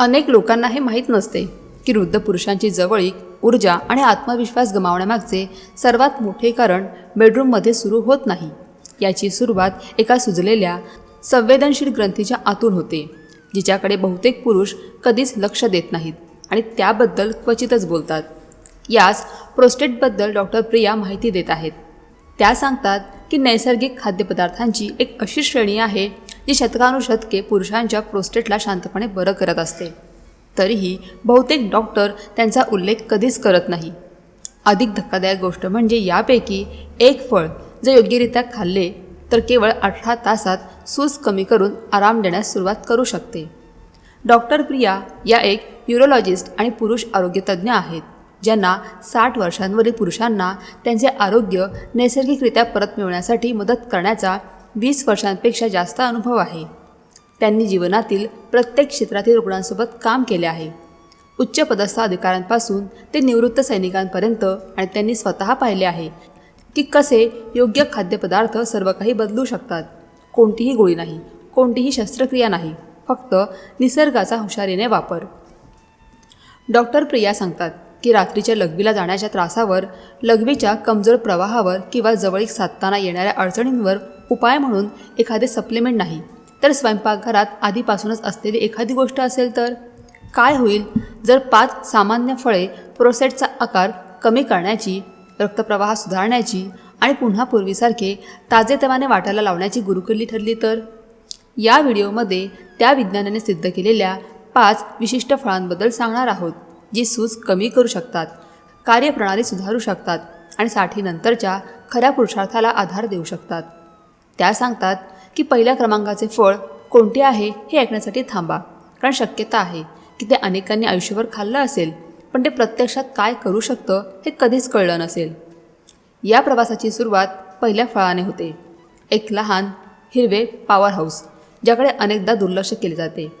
अनेक लोकांना हे माहीत नसते की वृद्ध पुरुषांची जवळीक ऊर्जा आणि आत्मविश्वास गमावण्यामागचे सर्वात मोठे कारण बेडरूममध्ये सुरू होत नाही. याची सुरुवात एका सुजलेल्या संवेदनशील ग्रंथीच्या आतून होते जिच्याकडे बहुतेक पुरुष कधीच लक्ष देत नाहीत आणि त्याबद्दल क्वचितच बोलतात. यास प्रोस्टेटबद्दल डॉक्टर प्रिया माहिती देत आहेत. त्या सांगतात की नैसर्गिक खाद्यपदार्थांची एक अशी श्रेणी आहे जी शतकानुशतके पुरुषांच्या प्रोस्टेटला शांतपणे बरं करत असते. तरीही बहुतेक डॉक्टर त्यांचा उल्लेख कधीच करत नाही. अधिक धक्कादायक गोष्ट म्हणजे यापैकी एक फळ जर योग्यरित्या खाल्ले तर केवळ अठरा तासात सूज कमी करून आराम देण्यास सुरुवात करू शकते. डॉक्टर प्रिया या एक युरोलॉजिस्ट आणि पुरुष आरोग्यतज्ज्ञ आहेत ज्यांना साठ वर्षांवरील पुरुषांना त्यांचे आरोग्य नैसर्गिकरित्या परत मिळवण्यासाठी मदत करण्याचा वीस वर्षांपेक्षा जास्त अनुभव आहे. त्यांनी जीवनातील प्रत्येक क्षेत्रातील रुग्णांसोबत काम केले आहे. उच्च पदस्थ अधिकाऱ्यांपासून ते निवृत्त सैनिकांपर्यंत आणि त्यांनी स्वतः पाहिले आहे की कसे योग्य खाद्यपदार्थ सर्व काही बदलू शकतात. कोणतीही गोळी नाही कोणतीही शस्त्रक्रिया नाही फक्त निसर्गाचा हुशारीने वापर. डॉक्टर प्रिया सांगतात की रात्रीच्या लघवीला जाण्याच्या त्रासावर लघवीच्या कमजोर प्रवाहावर किंवा जवळीक साधताना येणाऱ्या अडचणींवर उपाय म्हणून एखादे सप्लिमेंट नाही. तर स्वयंपाकघरात आधीपासूनच असलेली एखादी गोष्ट असेल तर? काय होईल? जर पाच सामान्य फळे प्रोसेटचा आकार कमी करण्याची रक्तप्रवाह सुधारण्याची आणि पुन्हा पूर्वीसारखे ताजेतवाने वाटायला लावण्याची गुरुकिल्ली ठरली तर? या व्हिडिओमध्ये त्या विज्ञानाने सिद्ध केलेल्या पाच विशिष्ट फळांबद्दल सांगणार आहोत जी सूज कमी करू शकतात कार्यप्रणाली सुधारू शकतात आणि साठीनंतरच्या खऱ्या पुरुषार्थाला आधार देऊ शकतात. त्या सांगतात की पहिल्या क्रमांकाचे फळ कोणते आहे हे ऐकण्यासाठी थांबा. कारण शक्यता आहे की ते अनेकांनी आयुष्यभर खाल्लं असेल पण ते प्रत्यक्षात काय करू शकतं हे कधीच कळलं नसेल. या प्रवासाची सुरुवात पहिल्या फळाने होते. एक लहान हिरवे पॉवर हाऊस ज्याकडे अनेकदा दुर्लक्ष केले जाते.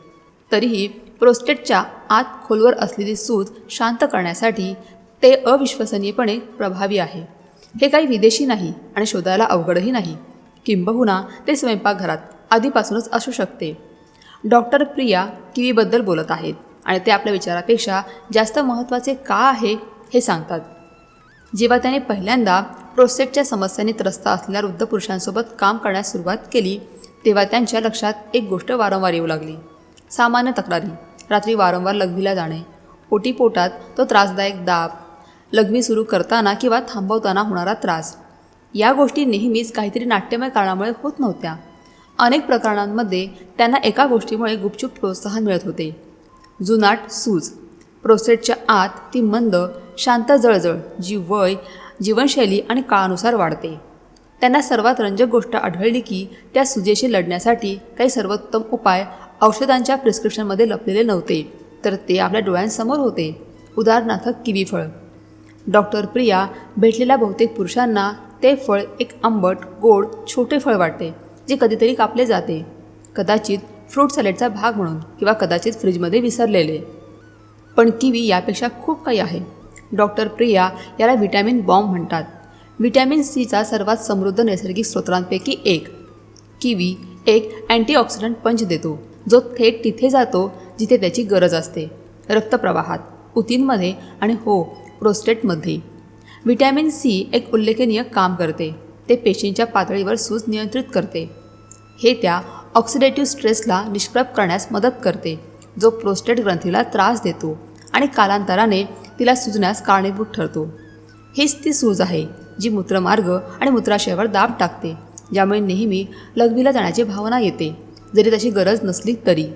तरीही प्रोस्टेटच्या आत खोलवर असलेली सूज शांत करण्यासाठी ते अविश्वसनीयपणे प्रभावी आहे. हे काही विदेशी नाही आणि शोधायला अवघडही नाही. किंबहुना ते स्वयंपाकघरात आधीपासूनच असू शकते. डॉक्टर प्रिया किवीबद्दल बोलत आहेत आणि ते आपल्या विचारापेक्षा जास्त महत्त्वाचे का आहे हे सांगतात. जेव्हा त्याने पहिल्यांदा प्रोस्टेटच्या समस्यांनी त्रस्त असलेल्या वृद्ध पुरुषांसोबत काम करण्यास सुरुवात केली तेव्हा त्यांच्या लक्षात एक गोष्ट वारंवार येऊ लागली. सामान्य तक्रारी रात्री वारंवार लघवीला जाणे ओटीपोटात तो त्रासदायक दाब लघवी सुरू करताना किंवा थांबवताना होणारा त्रास या गोष्टी नेहमीच काहीतरी नाट्यमय कारणामुळे होत नव्हत्या. अनेक प्रकरणांमध्ये त्यांना एका गोष्टीमुळे गुपचूप प्रोत्साहन मिळत होते. जुनाट सूज. प्रोसेटच्या आत ती मंद शांत जळजळ जी वय जीवनशैली आणि काळानुसार वाढते. त्यांना सर्वात रंजक गोष्ट आढळली की त्या सुजेशी लढण्यासाठी काही सर्वोत्तम उपाय औषधांच्या प्रिस्क्रिप्शनमध्ये लपलेले नव्हते तर ते आपल्या डोळ्यांसमोर होते. उदाहरणार्थ किवी फळ. डॉक्टर प्रिया भेटलेल्या बहुतेक पुरुषांना ते फळ एक आंबट गोड छोटे फळ वाटते जे कधीतरी कापले जाते. कदाचित फ्रूट सॅलेडचा भाग म्हणून किंवा कदाचित फ्रीजमध्ये विसरलेले. पण किवी यापेक्षा खूप काही आहे. डॉक्टर प्रिया याला व्हिटॅमिन बॉम्ब म्हणतात. व्हिटॅमिन सीचा सर्वात समृद्ध नैसर्गिक स्रोतांपैकी एक. किवी एक अँटीऑक्सिडंट पंच देतो जो थेट तिथे जातो जिथे त्याची गरज असते. रक्तप्रवाहात उतींमध्ये आणि हो प्रोस्टेटमध्ये. व्हिटॅमिन सी एक उल्लेखनीय काम करते. ते पेशींच्या पातळीवर सूज नियंत्रित करते. हे त्या ऑक्सिडेटिव्ह स्ट्रेसला निष्प्रभ करण्यास मदत करते जो प्रोस्टेट ग्रंथीला त्रास देतो आणि कालांतराने तिला सुजण्यास कारणीभूत ठरतो. हीच ती सूज आहे जी मूत्रमार्ग आणि मूत्राशयावर दाब टाकते ज्यामुळे नेहमी लघवीला जाण्याची भावना येते जरी तशी गरज नसली तरी.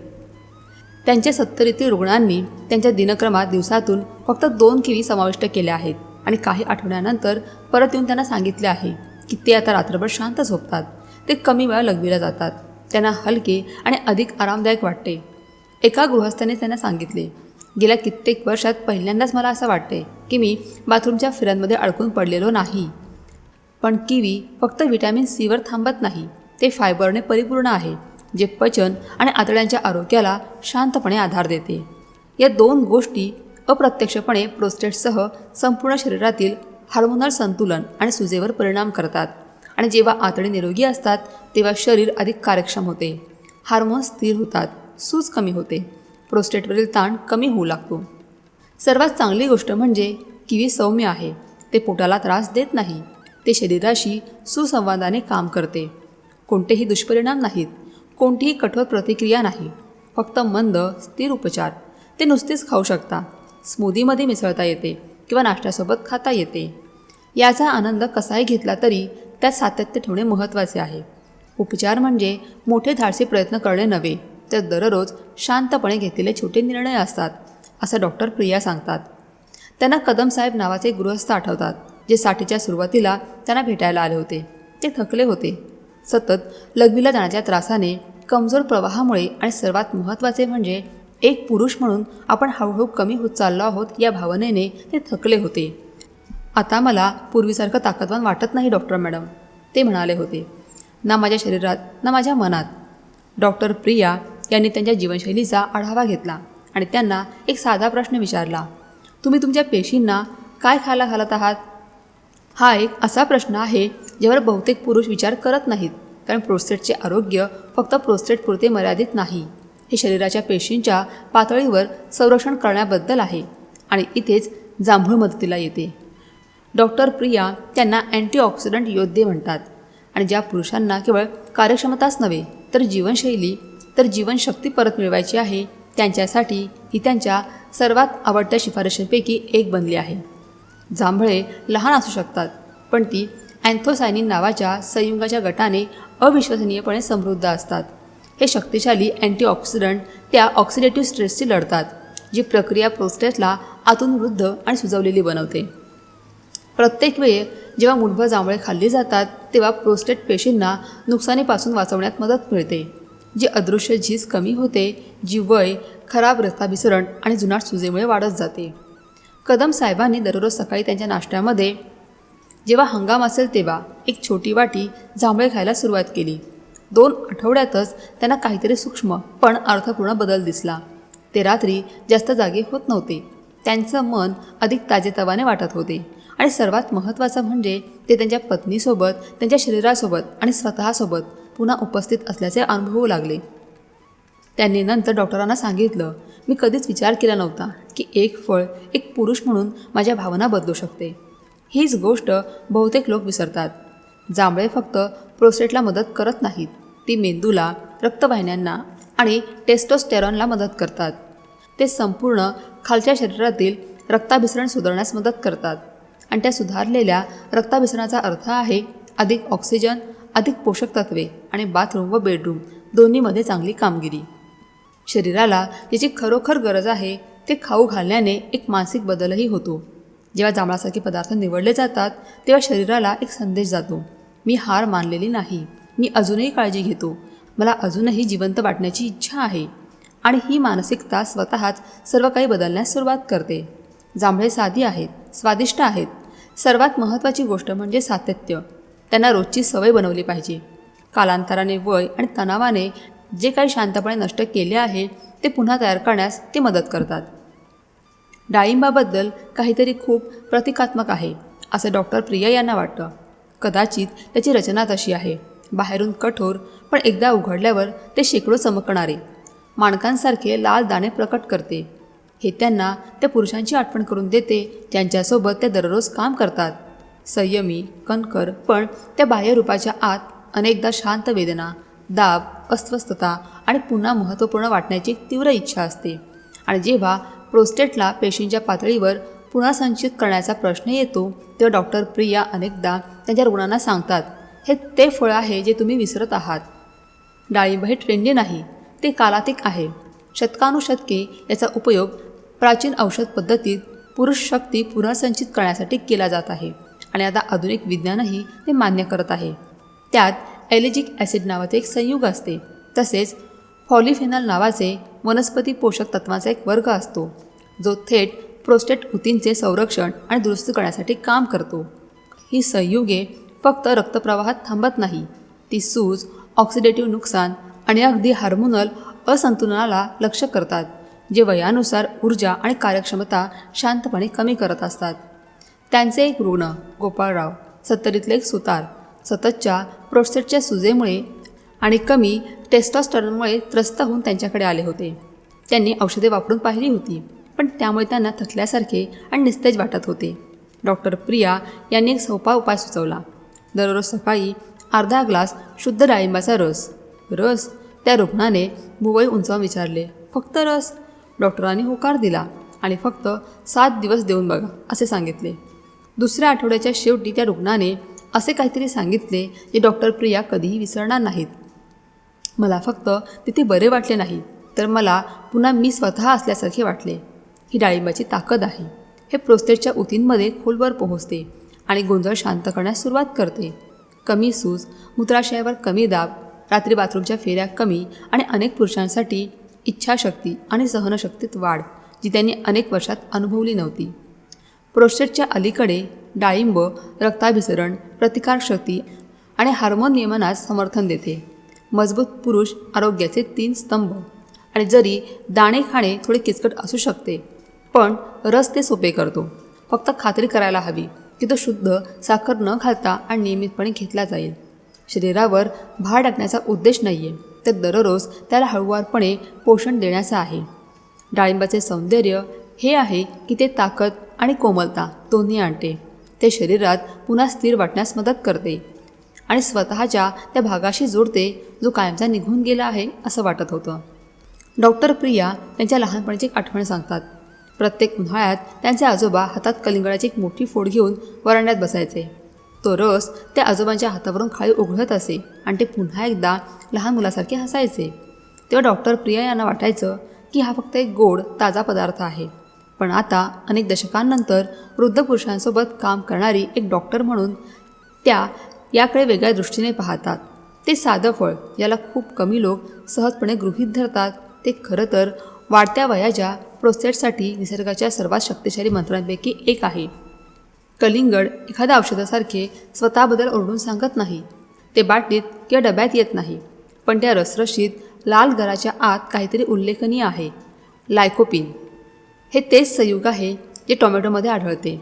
त्यांच्या सत्तरीतील रुग्णांनी त्यांच्या दिनक्रमात दिवसातून फक्त दोन किवी समाविष्ट केल्या आहेत. आणि काही आठवड्यानंतर परत येऊन त्यांना सांगितले आहे की ते आता रात्रभर शांत झोपतात. ते कमी वेळा लघवीला जातात. त्यांना हलके आणि अधिक आरामदायक वाटते. एका गृहस्थाने त्यांना सांगितले गेल्या कित्येक वर्षात पहिल्यांदाच मला असं वाटते की मी बाथरूमच्या फिरांमध्ये अडकून पडलेलो नाही. पण किवी फक्त व्हिटॅमिन सीवर थांबत नाही. ते फायबरने परिपूर्ण आहे जे पचन आणि आतड्यांच्या आरोग्याला शांतपणे आधार देते. या दोन गोष्टी अप्रत्यक्षपणे प्रोस्टेटसह संपूर्ण शरीरातील हार्मोनल संतुलन आणि सुजेवर परिणाम करतात. आणि जेव्हा आतडे निरोगी असतात तेव्हा शरीर अधिक कार्यक्षम होते. हार्मोन स्थिर होतात. सूज कमी होते. प्रोस्टेटवरील ताण कमी होऊ लागतो. सर्वात चांगली गोष्ट म्हणजे किवी सौम्य आहे. ते पोटाला त्रास देत नाही. ते शरीराशी सुसंवादाने काम करते. कोणतेही दुष्परिणाम नाहीत. कोणतीही कठोर प्रतिक्रिया नाही. फक्त मंद स्थिर उपचार. ते नुसतेच खाऊ शकता. स्मूदीमध्ये मिसळता येते किंवा नाश्त्यासोबत खाता येते. याचा आनंद कसाही घेतला तरी त्यात सातत्य ठेवणे महत्त्वाचे आहे. उपचार म्हणजे मोठे धाडसी प्रयत्न करणे नव्हे तर दररोज शांतपणे घेतलेले छोटे निर्णय असतात असं डॉक्टर प्रिया सांगतात. त्यांना कदम साहेब नावाचे गृहस्थ आठवतात जे साठीच्या सुरुवातीला त्यांना भेटायला आले होते. ते थकले होते. सतत लघवीला जाण्याच्या त्रासाने कमजोर प्रवाहामुळे आणि सर्वात महत्त्वाचे म्हणजे एक पुरुष म्हणून आपण हळूहळू कमी होत चाललो आहोत या भावनेने ते थकले होते. आता मला पूर्वीसारखं ताकदवान वाटत नाही डॉक्टर मॅडम ते म्हणाले होते. ना माझ्या शरीरात ना माझ्या मनात. डॉक्टर प्रिया यांनी त्यांच्या जीवनशैलीचा आढावा घेतला आणि त्यांना एक साधा प्रश्न विचारला. तुम्ही तुमच्या पेशींना काय खायला घालत आहात? हा एक असा प्रश्न आहे ज्यावर बहुतेक पुरुष विचार करत नाहीत कारण प्रोस्टेटचे आरोग्य फक्त प्रोस्टेटपुरते मर्यादित नाही. हे शरीराच्या पेशींच्या पातळीवर संरक्षण करण्याबद्दल आहे आणि इथेच जांभूळ मदतीला येते. डॉक्टर प्रिया त्यांना अँटीऑक्सिडंट योद्धे म्हणतात आणि ज्या पुरुषांना केवळ कार्यक्षमताच नव्हे तर जीवनशैली तर जीवनशक्ती परत मिळवायची आहे त्यांच्यासाठी ही त्यांच्या सर्वात आवडत्या शिफारशींपैकी एक बनली आहे. जांभळे लहान असू शकतात पण ती अँथोसायनिन नावाच्या संयुगाच्या गटाने अविश्वसनीयपणे समृद्ध असतात. हे शक्तिशाली अँटीऑक्सिडंट त्या ऑक्सिडेटिव्ह स्ट्रेसशी लढतात जी प्रक्रिया प्रोस्टेटला आतून वृद्ध आणि सुजवलेली बनवते. प्रत्येक वेळी जेव्हा मुठभर जांभळे खाल्ली जातात तेव्हा प्रोस्टेट पेशींना नुकसानीपासून वाचवण्यात मदत मिळते जी अदृश्य झीज कमी होते जी वय खराब रक्ताभिसरण आणि जुनाट सुजेमुळे वाढत जाते. कदम साहेबांनी दररोज सकाळी त्यांच्या नाश्त्यामध्ये जेव्हा हंगाम असेल तेव्हा एक छोटी वाटी जांभळे खायला सुरुवात केली. दोन आठवड्यातच त्यांना काहीतरी सूक्ष्म पण अर्थपूर्ण बदल दिसला. ते रात्री जास्त जागे होत नव्हते. त्यांचं मन अधिक ताजेतवाने वाटत होते. आणि सर्वात महत्त्वाचं म्हणजे ते त्यांच्या पत्नीसोबत त्यांच्या शरीरासोबत आणि स्वतःसोबत पुन्हा उपस्थित असल्याचे अनुभवू लागले. त्यांनी नंतर डॉक्टरांना सांगितलं मी कधीच विचार केला नव्हता की एक फळ एक पुरुष म्हणून माझ्या भावना बदलू शकते. हीच गोष्ट बहुतेक लोक विसरतात. जांभळे फक्त प्रोस्टेटला मदत करत नाहीत. ती मेंदूला रक्तवाहिन्यांना आणि टेस्टोस्टेरॉनला मदत करतात. ते संपूर्ण खालच्या शरीरातील रक्ताभिसरण सुधारण्यास मदत करतात. आणि त्या सुधारलेल्या रक्ताभिसरणाचा अर्थ आहे अधिक ऑक्सिजन अधिक पोषक तत्वे आणि बाथरूम व बेडरूम दोन्हीमध्ये चांगली कामगिरी. शरीराला ज्याची खरोखर गरज आहे ते खाऊ घालण्याने एक मानसिक बदलही होतो. जेव्हा जांभळासारखे पदार्थ निवडले जातात तेव्हा शरीराला एक संदेश जातो मी हार मानलेली नाही. मी अजूनही काळजी घेतो. मला अजूनही जिवंत वाटण्याची इच्छा आहे. आणि ही मानसिकता स्वतःच सर्व काही बदलण्यास सुरुवात करते. जांभळे साधी आहेत स्वादिष्ट आहेत. सर्वात महत्त्वाची गोष्ट म्हणजे सातत्य. त्यांना रोजची सवय बनवली पाहिजे. कालांतराने वय आणि तणावाने जे काही शांतपणे नष्ट केले आहे ते पुन्हा तयार करण्यास ते मदत करतात. डाळिंबाबद्दल काहीतरी खूप प्रतिकात्मक आहे असं डॉक्टर प्रिया यांना वाटतं. कदाचित त्याची रचना तशी आहे. बाहेरून कठोर पण एकदा उघडल्यावर ते शेकडो चमकणारे. माणकांसारखे लाल दाणे प्रकट करते. हे त्यांना त्या पुरुषांची आठवण करून देते ज्यांच्यासोबत ते दररोज काम करतात. संयमी कणकर पण त्या बाह्यरूपाच्या आत अनेकदा शांत वेदना दाब अस्वस्थता आणि पुन्हा महत्त्वपूर्ण वाटण्याची तीव्र इच्छा असते. आणि जेव्हा प्रोस्टेटला पेशींच्या पातळीवर पुन्हा संचित करण्याचा प्रश्न येतो तेव्हा डॉक्टर प्रिया अनेकदा त्यांच्या रुग्णांना सांगतात हे ते फळ आहे जे तुम्ही विसरत आहात. डाळिंब हे ट्रेंडी नाही ते कालातिक आहे. शतकानुशतके याचा उपयोग प्राचीन औषध पद्धतीत पुरुष शक्ती पुनर्संचित करण्यासाठी केला जात आहे आणि आता आधुनिक विज्ञानही ते मान्य करत आहे. त्यात ॲलिजिक ॲसिड नावाचे एक संयुग असते. तसेच फॉलिफेनॉल नावाचे वनस्पती पोषक तत्वांचा एक वर्ग असतो जो थेट प्रोस्टेट ऊतींचे संरक्षण आणि दुरुस्त करण्यासाठी काम करतो. ही संयुगे फक्त रक्तप्रवाहात थांबत नाही. ती सूज ऑक्सिडेटिव्ह नुकसान आणि अगदी हार्मोनल असंतुलनाला लक्ष करतात जे वयानुसार ऊर्जा आणि कार्यक्षमता शांतपणे कमी करत असतात. त्यांचे एक रुग्ण गोपाळराव सत्तरीतले एक सुतार सततच्या प्रोस्टेटच्या सुजेमुळे आणि कमी टेस्टॉस्टरनमुळे त्रस्त होऊन त्यांच्याकडे आले होते. त्यांनी औषधे वापरून पाहिली होती पण त्यामुळे त्यांना थकल्यासारखे आणि निस्तेज वाटत होते. डॉक्टर प्रिया यांनी एक सोपा उपाय सुचवला. दररोज सकाळी अर्धा ग्लास शुद्ध डाळिंबाचा रस. रस त्या रुग्णाने भुवई उंचावून विचारले फक्त रस? डॉक्टरांनी होकार दिला आणि फक्त सात दिवस देऊन बघा असे सांगितले. दुसऱ्या आठवड्याच्या शेवटी त्या रुग्णाने असे काहीतरी सांगितले जे डॉक्टर प्रिया कधीही विसरणार नाहीत. मला फक्त तिथे बरे वाटले नाही तर मला पुन्हा मी स्वतः असल्यासारखे वाटले. ही डाळिंबाची ताकद आहे. हे प्रोस्टेटच्या उतींमध्ये खोलवर पोहोचते. आणि गोंधळ शांत करण्यास सुरुवात करते. कमी सूज मूत्राशयावर कमी दाब रात्री बाथरूमच्या फेऱ्या कमी आणि अनेक पुरुषांसाठी इच्छाशक्ती आणि सहनशक्तीत वाढ जी त्यांनी अनेक वर्षात अनुभवली नव्हती. प्रोस्टेटच्या अलीकडे डाळिंब रक्ताभिसरण प्रतिकारशक्ती आणि हार्मोन नियमनास समर्थन देते. मजबूत पुरुष आरोग्याचे तीन स्तंभ आणि जरी दाणे खाणे थोडे किचकट असू शकते पण रस ते सोपे करतो. फक्त खात्री करायला हवी. की तो शुद्ध साखर न घालता आणि नियमितपणे घेतला जाईल. शरीरावर भार टाकण्याचा उद्देश नाही आहे तर दररोज त्याला हळूवारपणे पोषण देण्याचा आहे. डाळिंबाचे सौंदर्य हे आहे की ते ताकद आणि कोमलता दोन्ही आणते. ते शरीरात पुन्हा स्थिर वाटण्यास मदत करते आणि स्वतःच्या त्या भागाशी जोडते जो कायमचा निघून गेला आहे असं वाटत होतं. डॉक्टर प्रिया त्यांच्या लहानपणीची एक आठवण सांगतात. प्रत्येक उन्हाळ्यात त्यांचे आजोबा हातात कलिंगडाची एक मोठी फोड घेऊन वरांड्यात बसायचे. तो रस त्या आजोबांच्या हातावरून खाली उघडत असे आणि ते पुन्हा एकदा लहान मुलासारखे हसायचे. तेव्हा डॉक्टर प्रिया यांना वाटायचं की हा फक्त एक गोड ताजा पदार्थ आहे. पण आता अनेक दशकांनंतर वृद्ध पुरुषांसोबत काम करणारी एक डॉक्टर म्हणून त्या याकडे वेगळ्या दृष्टीने पाहतात. ते साधं फळ याला खूप कमी लोक सहजपणे गृहीत धरतात. ते खरं तर वाढत्या वयाच्या प्रोस्टेटसाठी निसर्गाच्या सर्वात शक्तिशाली मंत्रांपैकी एक आहे. कलिंगड एखाद्या औषधासारखे स्वतःबद्दल ओरडून सांगत नाही. ते बाटलीत किंवा डब्यात येत नाही. पण त्या रसरशीत लाल गराच्या आत काहीतरी उल्लेखनीय आहे. लायकोपिन. हे तेच संयुग आहे जे टोमॅटोमध्ये आढळते.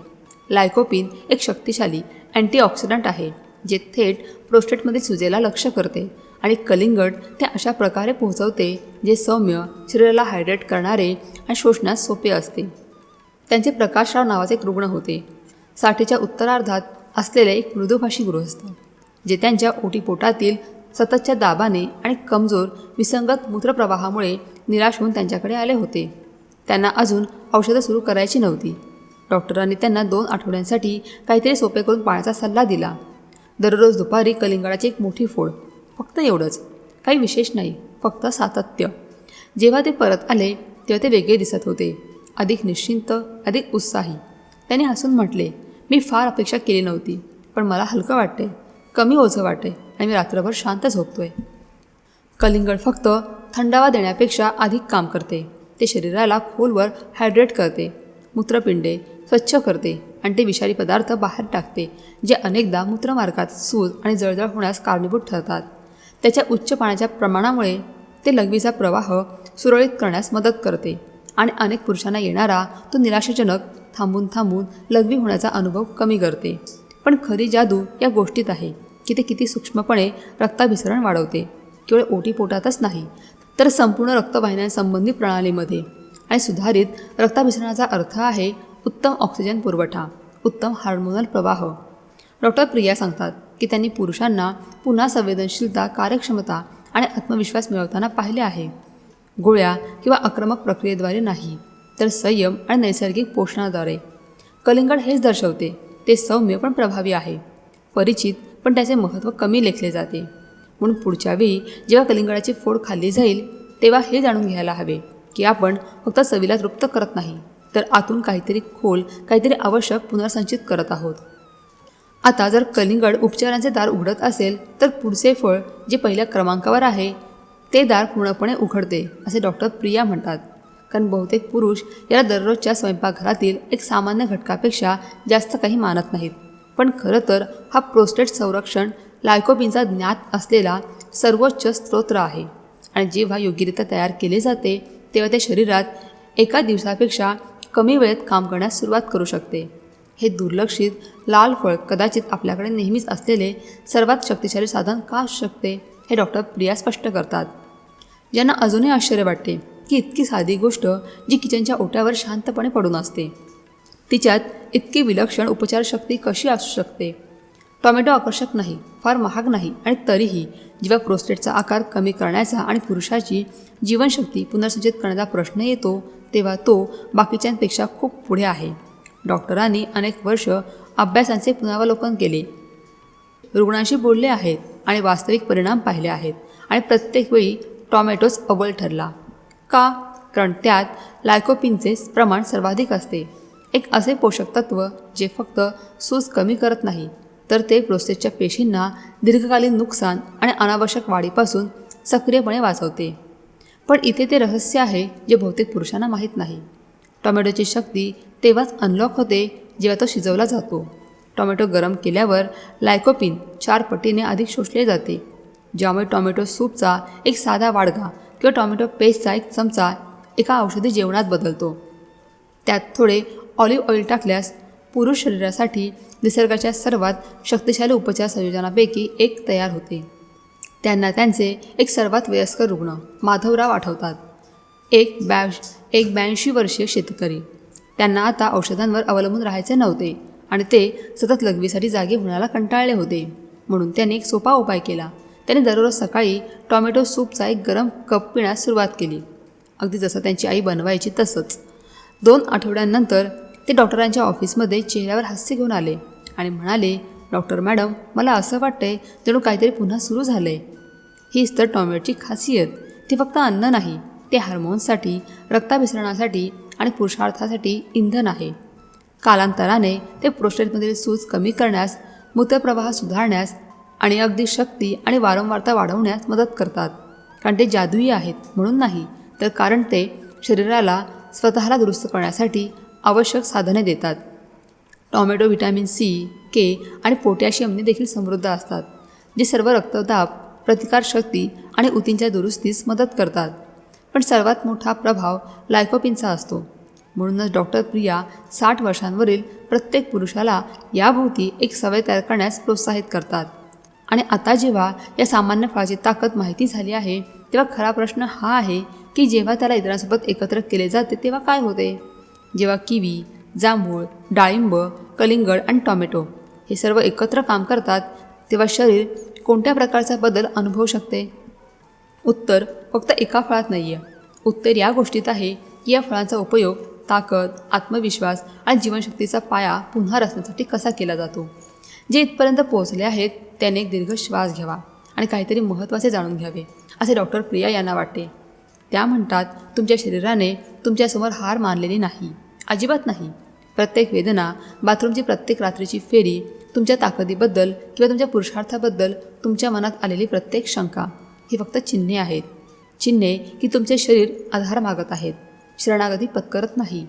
लायकोपिन एक शक्तिशाली अँटीऑक्सिडंट आहे जे थेट प्रोस्टेटमधील सुजेला लक्ष करते. आणि कलिंगड ते अशा प्रकारे पोहोचवते जे सौम्य शरीराला हायड्रेट करणारे आणि शोषण्यास सोपे असते. त्यांचे प्रकाशराव नावाचे एक रुग्ण होते. साठीच्या उत्तरार्धात असलेले एक मृदुभाषी गृहस्थ जे त्यांच्या ओटीपोटातील सततच्या दाबाने आणि कमजोर विसंगत मूत्रप्रवाहामुळे निराश होऊन त्यांच्याकडे आले होते. त्यांना अजून औषधं सुरू करायची नव्हती. डॉक्टरांनी त्यांना दोन आठवड्यांसाठी काहीतरी सोपे करून पाण्याचा सल्ला दिला. दररोज दुपारी कलिंगडाची एक मोठी फोड फक्त एवढंच. काही विशेष नाही फक्त सातत्य. जेव्हा ते परत आले तेव्हा ते वेगळे दिसत होते. अधिक निश्चिंत अधिक उत्साही. त्याने हसून म्हटले मी फार अपेक्षा केली नव्हती पण मला हलकं वाटते कमी ओझं वाटते आणि मी रात्रभर शांत झोपतोय. कलिंगड फक्त थंडावा देण्यापेक्षा अधिक काम करते. ते शरीराला खोलवर हायड्रेट करते मूत्रपिंडे स्वच्छ करते आणि ते विषारी पदार्थ बाहेर टाकते जे अनेकदा मूत्रमार्गात सूज आणि जळजळ होण्यास कारणीभूत ठरतात. त्याच्या उच्च पाण्याच्या प्रमाणामुळे ते लघवीचा प्रवाह सुरळीत करण्यास मदत करते आणि अनेक पुरुषांना येणारा तो निराशाजनक थांबून थांबून लघवी होण्याचा अनुभव कमी करते. पण खरी जादू या गोष्टीत आहे की ते किती सूक्ष्मपणे रक्ताभिसरण वाढवते. केवळ ओटीपोटातच नाही तर संपूर्ण रक्तवाहिन्यांसंबंधी प्रणालीमध्ये आणि सुधारित रक्ताभिसरणाचा अर्थ आहे उत्तम ऑक्सिजन पुरवठा उत्तम हार्मोनल प्रवाह. डॉक्टर प्रिया सांगतात की त्यांनी पुरुषांना पुन्हा संवेदनशीलता कार्यक्षमता आणि आत्मविश्वास मिळवताना पाहिले आहे. गोळ्या किंवा आक्रमक प्रक्रियेद्वारे नाही तर संयम आणि नैसर्गिक पोषणाद्वारे. कलिंगड हेच दर्शवते ते सौम्य पण प्रभावी आहे. परिचित पण त्याचे महत्त्व कमी लेखले जाते. म्हणून पुढच्या वेळी जेव्हा कलिंगडाची फोड खाल्ली जाईल तेव्हा हे जाणून घ्यायला हवे की आपण फक्त चवीला तृप्त करत नाही तर आतून काहीतरी खोल काहीतरी आवश्यक पुनर्संचित करत आहोत. आता जर कलिंगड उपचारांचे दार उघडत असेल तर पुढचे फळ जे पहिल्या क्रमांकावर आहे ते दार पूर्णपणे उघडते असे डॉक्टर प्रिया म्हणतात. कारण बहुतेक पुरुष याला दररोजच्या स्वयंपाकघरातील एक सामान्य घटकापेक्षा जास्त काही मानत नाहीत. पण खरं तर हा प्रोस्टेट संरक्षण लायकोबिनचा ज्ञात असलेला सर्वोच्च स्तोत्र आहे. आणि जेव्हा योग्यरित्या तयार केले जाते तेव्हा ते शरीरात एका दिवसापेक्षा कमी वेळेत काम करण्यास सुरुवात करू शकते. हे दुर्लक्षित लाल फळ कदाचित आपल्याकडे नेहमीच असलेले सर्वात शक्तिशाली साधन का असू शकते हे डॉक्टर प्रिया स्पष्ट करतात. ज्यांना अजूनही आश्चर्य वाटते की इतकी साधी गोष्ट जी किचनच्या ओट्यावर शांतपणे पडून असते. तिच्यात इतकी विलक्षण उपचारशक्ती कशी असू शकते? टॉमॅटो आकर्षक नाही फार महाग नाही आणि तरीही जेव्हा प्रोस्टेटचा आकार कमी करण्याचा आणि पुरुषाची जीवनशक्ती पुनर्संचित करण्याचा प्रश्न येतो तेव्हा तो बाकीच्यांपेक्षा खूप पुढे आहे. डॉक्टरांनी अनेक वर्ष अभ्यासांचे पुनरावलोकन केले. रुग्णांशी बोलले आहेत आणि वास्तविक परिणाम पाहिले आहेत आणि प्रत्येक वेळी टॉमॅटोच अव्वल ठरला. का? कारण त्यात लायकोपिनचे प्रमाण सर्वाधिक असते. एक असे पोषक तत्व जे फक्त सूज कमी करत नाही तर ते प्रोस्टेटच्या पेशींना दीर्घकालीन नुकसान आणि अनावश्यक वाढीपासून सक्रियपणे वाचवते. पण इथे ते रहस्य आहे जे बहुतेक पुरुषांना माहीत नाही. टोमॅटोची शक्ती तेव्हाच अनलॉक होते जेव्हा तो शिजवला जातो. टोमॅटो गरम केल्यावर लायकोपिन चार पटीने अधिक शोषले जाते ज्यामुळे टोमॅटो सूपचा एक साधा वाडगा किंवा टोमॅटो पेस्टचा एक चमचा एका औषधी जेवणात बदलतो. त्यात थोडे ऑलिव्ह ऑइल टाकल्यास पुरुष शरीरासाठी निसर्गाच्या सर्वात शक्तिशाली उपचार संयोजनापैकी एक तयार होते. त्यांना त्यांचे एक सर्वात वयस्कर रुग्ण माधवराव आठवतात. एक बॅश एक ब्याऐंशी वर्षीय शेतकरी. त्यांना आता औषधांवर अवलंबून राहायचे नव्हते आणि ते सतत लघवीसाठी जागे होण्याला कंटाळले होते. म्हणून त्यांनी एक सोपा उपाय केला. त्याने दररोज सकाळी टॉमॅटो सूपचा एक गरम कप पिण्यास सुरुवात केली. अगदी जसं त्यांची आई बनवायची तसंच. दोन आठवड्यांनंतर ते डॉक्टरांच्या ऑफिसमध्ये चेहऱ्यावर हास्य घेऊन आले आणि म्हणाले डॉक्टर मॅडम मला असं वाटतंय जणू काहीतरी पुन्हा सुरू झालं आहे हीच तर टॉमॅटोची खासियत. ती फक्त अन्न नाही ते हार्मोन्ससाठी रक्ताभिसरणासाठी आणि पुरुषार्थासाठी इंधन आहे. कालांतराने ते प्रोस्टेटमधील सूज कमी करण्यास मूत्रप्रवाह सुधारण्यास आणि अगदी शक्ती आणि वारंवारता वाढवण्यास मदत करतात. कारण ते जादुई आहेत. म्हणून नाही तर कारण ते शरीराला स्वतःला दुरुस्त करण्यासाठी आवश्यक साधने देतात. टॉमॅटो व्हिटॅमिन सी के आणि पोटॅशियमने देखील समृद्ध असतात जे सर्व रक्तदाब प्रतिकारशक्ती आणि ऊतींच्या दुरुस्तीस मदत करतात. पण सर्वात मोठा प्रभाव लायकोपिनचा असतो. म्हणूनच डॉक्टर प्रिया साठ वर्षांवरील प्रत्येक पुरुषाला याभोवती एक सवय तयार करण्यास प्रोत्साहित करतात. आणि आता जेव्हा या सामान्य फळाची ताकद माहिती झाली आहे तेव्हा खरा प्रश्न हा आहे की जेव्हा त्याला इतरांसोबत एकत्र केले जाते तेव्हा काय होते? जेव्हा किवी जांभूळ डाळिंब कलिंगड आणि टॉमॅटो हे सर्व एकत्र काम करतात तेव्हा शरीर कोणत्या प्रकारचा बदल अनुभवू शकते? उत्तर फक्त एका फळात नाही आहे उत्तर या गोष्टीत आहे की या फळांचा उपयोग ताकद आत्मविश्वास आणि जीवनशक्तीचा पाया पुन्हा रचण्यासाठी कसा केला जातो? जे इथपर्यंत पोहोचले आहेत त्याने एक दीर्घ श्वास घ्यावा आणि काहीतरी महत्त्वाचे जाणून घ्यावे असे डॉक्टर प्रिया यांना वाटते. त्या म्हणतात तुमच्या शरीराने तुमच्यासमोर हार मानलेली नाही अजिबात नाही. प्रत्येक वेदना बाथरूमची प्रत्येक रात्रीची फेरी तुमच्या ताकदीबद्दल किंवा तुमच्या पुरुषार्थाबद्दल तुमच्या मनात आलेली प्रत्येक शंका ही फक्त चिन्हे आहेत. चिन्हे की तुमचे शरीर आधार मागत आहेत. शरणागती पत्करत नाही.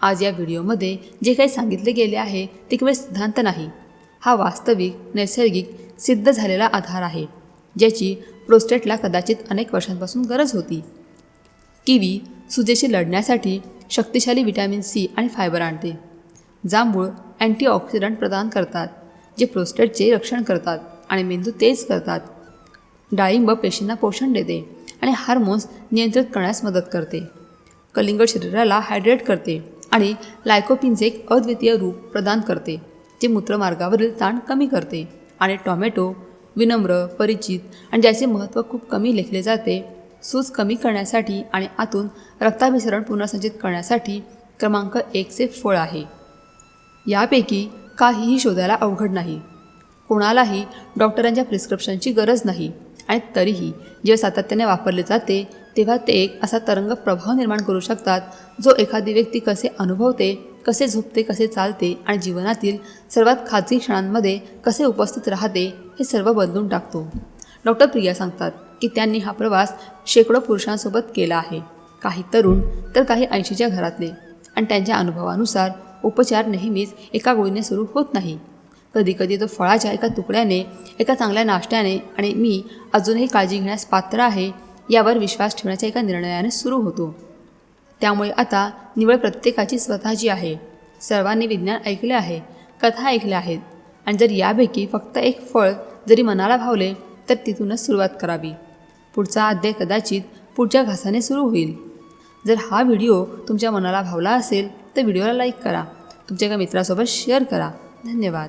आज या व्हिडिओमध्ये जे काही सांगितले गेले आहे ते केवळ सिद्धांत नाही. हा वास्तविक नैसर्गिक सिद्ध झालेला आधार आहे ज्याची प्रोस्टेटला कदाचित अनेक वर्षांपासून गरज होती. किवी सुजेशी लढण्यासाठी शक्तिशाली विटॅमिन सी आणि फायबर आणते जांभूळ अँटीऑक्सिडंट प्रदान करतात जे प्रोस्टेटचे रक्षण करतात आणि मेंदू तेज करतात. डाळिंब पेशींना पोषण देते आणि हार्मोन्स नियंत्रित करण्यास मदत करते. कलिंगड शरीराला हायड्रेट करते आणि लायकोपिनचे एक अद्वितीय रूप प्रदान करते जे मूत्रमार्गावरील ताण कमी करते आणि टॉमॅटो विनम्र परिचित आणि ज्याचे महत्त्व खूप कमी लेखले जाते सूज कमी करण्यासाठी आणि आतून रक्ताभिसरण पुनर्संचित करण्यासाठी क्रमांक एकचे फळ आहे. यापैकी काहीही शोधायला अवघड नाही. कोणालाही डॉक्टरांच्या प्रिस्क्रिप्शनची गरज नाही. आणि तरीही जेव्हा सातत्याने वापरले जाते तेव्हा ते एक असा तरंग प्रभाव निर्माण करू शकतात जो एखादी व्यक्ती कसे अनुभवते कसे झोपते कसे चालते आणि जीवनातील सर्वात खाजगी क्षणांमध्ये कसे उपस्थित राहते हे सर्व बदलून टाकतो. डॉक्टर प्रिया सांगतात की त्यांनी हा प्रवास शेकडो पुरुषांसोबत केला आहे. काही तरुण तर काही ऐंशीच्या घरातले. आणि त्यांच्या अनुभवानुसार उपचार नेहमीच एका गोळीने सुरू होत नाही. कधीकधी तो फळाच्या एका तुकड्याने एका चांगल्या नाश्त्याने आणि मी अजूनही काळजी घेण्यास पात्र आहे यावर विश्वास ठेवण्याच्या एका निर्णयाने सुरू होतो. त्यामुळे आता निवड प्रत्येकाची स्वतःची आहे. सर्वांनी विज्ञान ऐकले आहे कथा ऐकल्या आहेत आणि जर यापैकी फक्त एक फळ जरी मनाला भावले तर तिथूनच सुरुवात करावी. पुढचा अध्याय कदाचित पुढच्या घासाने सुरू होईल. जर हा व्हिडिओ तुमच्या मनाला भावला असेल तर व्हिडिओला लाईक करा. तुमच्या एका मित्रासोबत शेअर करा. धन्यवाद.